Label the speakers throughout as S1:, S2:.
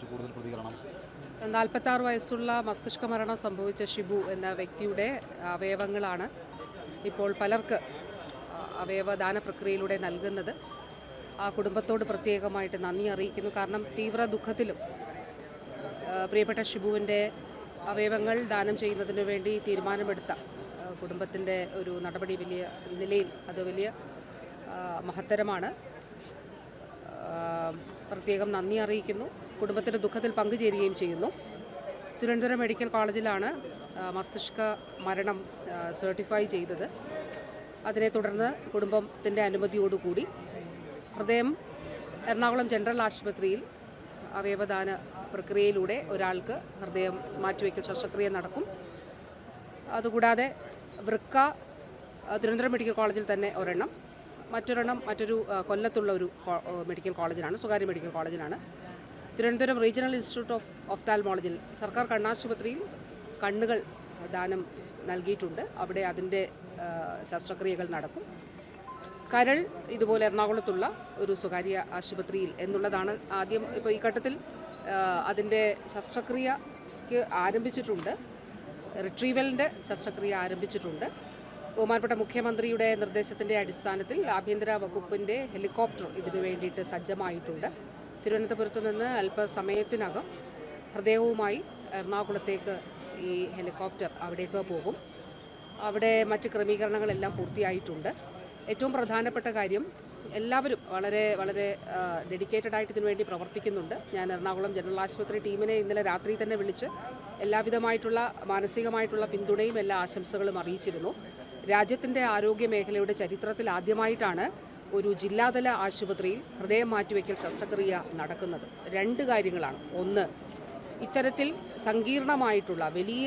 S1: സംബന്ധിച്ച് കൂടുതൽ പ്രതികരണം.
S2: നാൽപ്പത്താറ് വയസ്സുള്ള മസ്തിഷ്ക മരണം സംഭവിച്ച ഷിബു എന്ന വ്യക്തിയുടെ അവയവങ്ങളാണ് ഇപ്പോൾ പലർക്ക് അവയവദാന പ്രക്രിയയിലൂടെ നൽകുന്നത്. ആ കുടുംബത്തോട് പ്രത്യേകമായിട്ട് നന്ദി അറിയിക്കുന്നു. കാരണം തീവ്ര ദുഃഖത്തിലും പ്രിയപ്പെട്ട ഷിബുവിന്റെ അവയവങ്ങൾ ദാനം ചെയ്യുന്നതിന് വേണ്ടി തീരുമാനമെടുത്ത കുടുംബത്തിന്റെ ഒരു നടപടി വലിയ നിലയിൽ അത് വലിയ മഹത്തരമാണ്. പ്രത്യേകം നന്ദി അറിയിക്കുന്നു. കുടുംബത്തിന്റെ ദുഃഖത്തിൽ പങ്കുചേരുകയും ചെയ്യുന്നു. തിരുവനന്തപുരം മെഡിക്കൽ കോളേജിലാണ് മസ്തിഷ്ക മരണം സർട്ടിഫൈ ചെയ്തത്. അതിനെ തുടർന്ന് കുടുംബത്തിന്റെ അനുമതിയോടുകൂടി ഹൃദയം എറണാകുളം ജനറൽ ആശുപത്രിയിൽ അവയവദാന പ്രക്രിയയിലൂടെ ഒരാൾക്ക് ഹൃദയം മാറ്റിവെക്കൽ ശസ്ത്രക്രിയ നടക്കും. അതുകൂടാതെ വൃക്ക തിരുവനന്തപുരം മെഡിക്കൽ കോളേജിൽ തന്നെ ഒരെണ്ണം മറ്റൊരെണ്ണം മറ്റൊരു കൊല്ലത്തുള്ള ഒരു മെഡിക്കൽ കോളേജിലാണ് സ്വകാര്യ മെഡിക്കൽ കോളേജിലാണ്. തിരുവനന്തപുരം റീജിയണൽ ഇൻസ്റ്റിറ്റ്യൂട്ട് ഓഫ് ഒഫ്താൽമോളജിൽ സർക്കാർ കണ്ണാശുപത്രിയിൽ കണ്ണുകൾ ദാനം നൽകിയിട്ടുണ്ട്. അവിടെ അതിന്റെ ശസ്ത്രക്രിയകൾ നടക്കും. കരൾ ഇതുപോലെ എറണാകുളത്തുള്ള ഒരു സ്വകാര്യ ആശുപത്രിയിൽ എന്നുള്ളതാണ് ആദ്യം ഇപ്പോൾ ഈ ഘട്ടത്തിൽ അതിന്റെ ശസ്ത്രക്രിയക്ക് ആരംഭിച്ചിട്ടുണ്ട്. റിട്രീവലിന്റെ ശസ്ത്രക്രിയ ആരംഭിച്ചിട്ടുണ്ട്. ബഹുമാനപ്പെട്ട മുഖ്യമന്ത്രിയുടെ നിർദ്ദേശത്തിന്റെ അടിസ്ഥാനത്തിൽ ആഭ്യന്തര വകുപ്പിന്റെ ഹെലികോപ്റ്റർ ഇതിനു വേണ്ടിയിട്ട് സജ്ജമായിട്ടുണ്ട്. തിരുവനന്തപുരത്ത് നിന്ന് അല്പസമയത്തിനകം ഹൃദയവുമായി എറണാകുളത്തേക്ക് ഈ ഹെലികോപ്റ്റർ അവിടേക്ക് പോകും. അവിടെ മറ്റ് ക്രമീകരണങ്ങളെല്ലാം പൂർത്തിയായിട്ടുണ്ട്. ഏറ്റവും പ്രധാനപ്പെട്ട കാര്യം എല്ലാവരും വളരെ വളരെ ഡെഡിക്കേറ്റഡ് ആയിട്ട് ഇതിനു വേണ്ടി പ്രവർത്തിക്കുന്നുണ്ട്. ഞാൻ എറണാകുളം ജനറൽ ആശുപത്രി ടീമിനെ ഇന്നലെ രാത്രി തന്നെ വിളിച്ച് എല്ലാവിധമായിട്ടുള്ള മാനസികമായിട്ടുള്ള പിന്തുണയും എല്ലാ ആശംസകളും അറിയിച്ചിരുന്നു. രാജ്യത്തിന്റെ ആരോഗ്യ മേഖലയുടെ ചരിത്രത്തിൽ ആദ്യമായിട്ടാണ് ഒരു ജില്ലാതല ആശുപത്രിയിൽ ഹൃദയം മാറ്റിവെക്കൽ ശസ്ത്രക്രിയ നടക്കുന്നത്. രണ്ട് കാര്യങ്ങളാണ്. ഒന്ന് ഇത്തരത്തിൽ സങ്കീർണമായിട്ടുള്ള വലിയ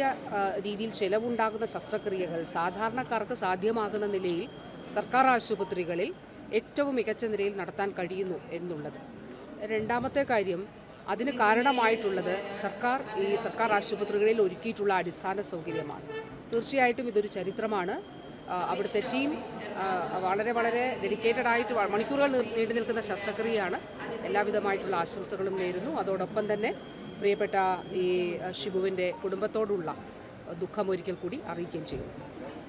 S2: രീതിയിൽ ചെലവുണ്ടാകുന്ന ശസ്ത്രക്രിയകൾ സാധാരണക്കാർക്ക് സാധ്യമാകുന്ന നിലയിൽ സർക്കാർ ആശുപത്രികളിൽ ഏറ്റവും മികച്ച നിലയിൽ നടത്താൻ കഴിയുന്നു എന്നുള്ളത്. രണ്ടാമത്തെ കാര്യം അതിന് കാരണമായിട്ടുള്ളത് സർക്കാർ ഈ സർക്കാർ ആശുപത്രികളിൽ ഒരുക്കിയിട്ടുള്ള അടിസ്ഥാന സൗകര്യമാണ്. തീർച്ചയായിട്ടും ഇതൊരു ചരിത്രമാണ്. അവിടുത്തെ ടീം വളരെ വളരെ ഡെഡിക്കേറ്റഡ് ആയിട്ട് മണിക്കൂറുകൾ നീണ്ടു നിൽക്കുന്ന ശസ്ത്രക്രിയയാണ്. എല്ലാവിധമായിട്ടുള്ള ആശംസകളും നേരുന്നു. അതോടൊപ്പം തന്നെ പ്രിയപ്പെട്ട ഈ ഷിബുവിന്റെ കുടുംബത്തോടുള്ള ദുഃഖം ഒരിക്കൽ കൂടി അറിയിക്കുകയും ചെയ്യുന്നു.